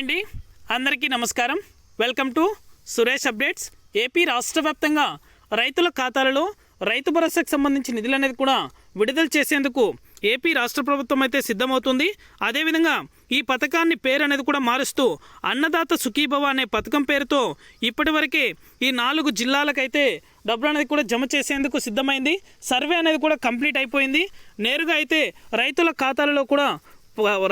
అండి. అందరికీ నమస్కారం. Welcome to Suresh updates AP రాష్ట్ర వ్యాప్తంగా రైతుల ఖాతాలలో రైతు భరోసాకు సంబంధించి నిధులు అనేది కూడా విడుదల చేసేందుకు ఏపీ రాష్ట్ర ప్రభుత్వం అయితే సిద్ధమవుతుంది. అదేవిధంగా ఈ పథకాన్ని పేరు అనేది కూడా మారుస్తూ అన్నదాత సుఖీభవ అనే పథకం పేరుతో ఇప్పటివరకే ఈ నాలుగు జిల్లాలకైతే డబ్బులు అనేది కూడా జమ చేసేందుకు సిద్ధమైంది. సర్వే అనేది కూడా కంప్లీట్ అయిపోయింది. నేరుగా అయితే రైతుల ఖాతాలలో కూడా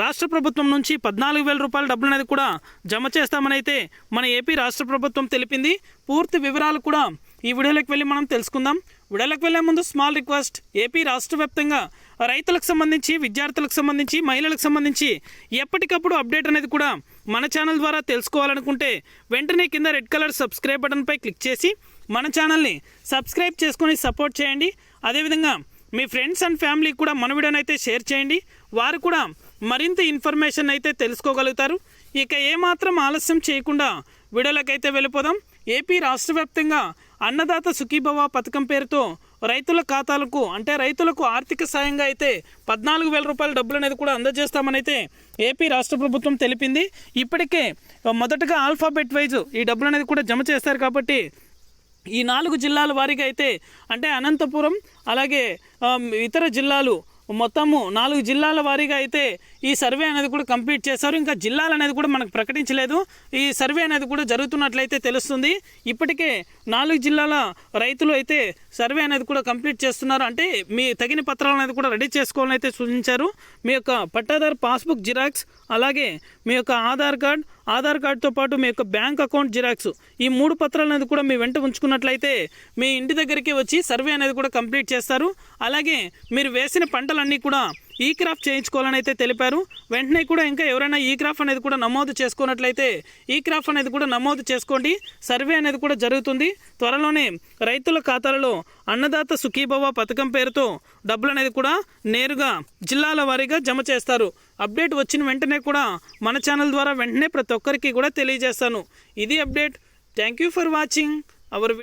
రాష్ట్ర ప్రభుత్వం నుంచి పద్నాలుగు వేల రూపాయల డబ్బులు అనేది కూడా జమ చేస్తామని అయితే మన ఏపీ రాష్ట్ర ప్రభుత్వం తెలిపింది. పూర్తి వివరాలు కూడా ఈ వీడియోలోకి వెళ్ళి మనం తెలుసుకుందాం. వీడియోలోకి వెళ్ళే ముందు స్మాల్ రిక్వెస్ట్ ఏపీ రాష్ట్ర వ్యాప్తంగా రైతులకు సంబంధించి విద్యార్థులకు సంబంధించి మహిళలకు సంబంధించి ఎప్పటికప్పుడు అప్డేట్ అనేది కూడా మన ఛానల్ ద్వారా తెలుసుకోవాలనుకుంటే వెంటనే కింద రెడ్ కలర్ సబ్స్క్రైబ్ బటన్పై క్లిక్ చేసి మన ఛానల్ని సబ్స్క్రైబ్ చేసుకొని సపోర్ట్ చేయండి. అదేవిధంగా మీ ఫ్రెండ్స్ అండ్ ఫ్యామిలీకి కూడా మన వీడియోని అయితే షేర్ చేయండి. వారు కూడా మరింత ఇన్ఫర్మేషన్ అయితే తెలుసుకోగలుగుతారు. ఇక ఏమాత్రం ఆలస్యం చేయకుండా విడలకైతే వెళ్ళిపోదాం. ఏపీ రాష్ట్ర వ్యాప్తంగా అన్నదాత సుఖీభవ పథకం పేరుతో రైతుల ఖాతాలకు అంటే రైతులకు ఆర్థిక సాయంగా అయితే పద్నాలుగు వేల రూపాయల డబ్బులు అనేది కూడా అందజేస్తామని అయితే ఏపీ రాష్ట్ర ప్రభుత్వం తెలిపింది. ఇప్పటికే మొదటగా ఆల్ఫాబెట్ వైజ్ ఈ డబ్బులు అనేది కూడా జమ చేస్తారు కాబట్టి ఈ నాలుగు జిల్లాల వారీగా అయితే అంటే అనంతపురం అలాగే ఇతర జిల్లాలు మొత్తము నాలుగు జిల్లాల వారీగా అయితే ఈ సర్వే అనేది కూడా కంప్లీట్ చేశారు. ఇంకా జిల్లాలు అనేది కూడా మనకు ప్రకటించలేదు. ఈ సర్వే అనేది కూడా జరుగుతున్నట్లయితే తెలుస్తుంది. ఇప్పటికే నాలుగు జిల్లాల రైతులు అయితే సర్వే అనేది కూడా కంప్లీట్ చేస్తున్నారు. అంటే మీ తగిన పత్రాలు అనేది కూడా రెడీ చేసుకోవాలని అయితే సూచించారు. మీ యొక్క పట్టాదారు పాస్బుక్ జిరాక్స్ అలాగే మీ యొక్క ఆధార్ కార్డ్ ఆధార్ కార్డుతో పాటు మీ యొక్క బ్యాంక్ అకౌంట్ జిరాక్స్ ఈ మూడు పత్రాలు అనేది కూడా మీ వెంట ఉంచుకున్నట్లయితే మీ ఇంటి దగ్గరికి వచ్చి సర్వే అనేది కూడా కంప్లీట్ చేస్తారు. అలాగే మీరు వేసిన పంటలన్నీ కూడా ఈ క్రాఫ్ట్ చేయించుకోవాలని అయితే తెలిపారు. వెంటనే కూడా ఇంకా ఎవరైనా ఈ క్రాఫ్ అనేది కూడా నమోదు చేసుకున్నట్లయితే ఈ క్రాఫ్ట్ అనేది కూడా నమోదు చేసుకోండి. సర్వే అనేది కూడా జరుగుతుంది. త్వరలోనే రైతుల ఖాతాలలో అన్నదాత సుఖీభవ పథకం పేరుతో డబ్బులు అనేది కూడా నేరుగా జిల్లాల వారీగా జమ చేస్తారు. అప్డేట్ వచ్చిన వెంటనే కూడా మన ఛానల్ ద్వారా వెంటనే ప్రతి ఒక్కరికి కూడా తెలియజేస్తాను. ఇది update. Thank you for watching. Our